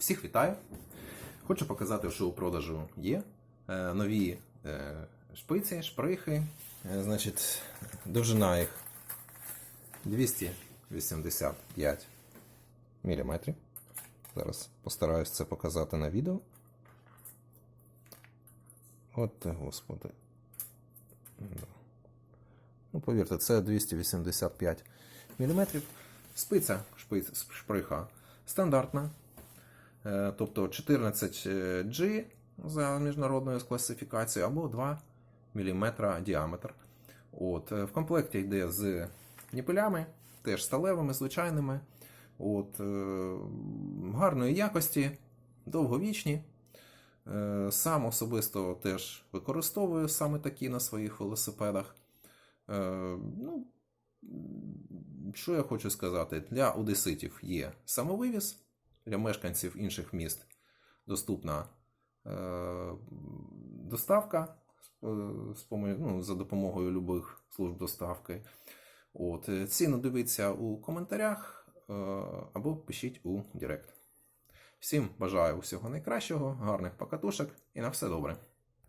Всіх вітаю! Хочу показати, що у продажу є е, нові е, шпиці, шприхи. Е, Значить, довжина їх 285 мм. Зараз постараюсь це показати на відео. От, господи. Ну, повірте, це 285 мм. Спиця шприха стандартна. Е, Тобто 14G за міжнародною класифікацією або 2 мм діаметр. От, е, в комплекті йде з ніпелями, теж сталевими, звичайними. От, е, гарної якості, довговічні. Е, Сам особисто теж використовую саме такі на своїх велосипедах. Е, Ну, що я хочу сказати? Для одеситів є самовивіз, для мешканців інших міст доступна е, доставка е, ну, за допомогою любих служб доставки. От, е, ціну дивіться у коментарях або пишіть у Директ. Всім бажаю усього найкращого, гарних покатушок і на все добре.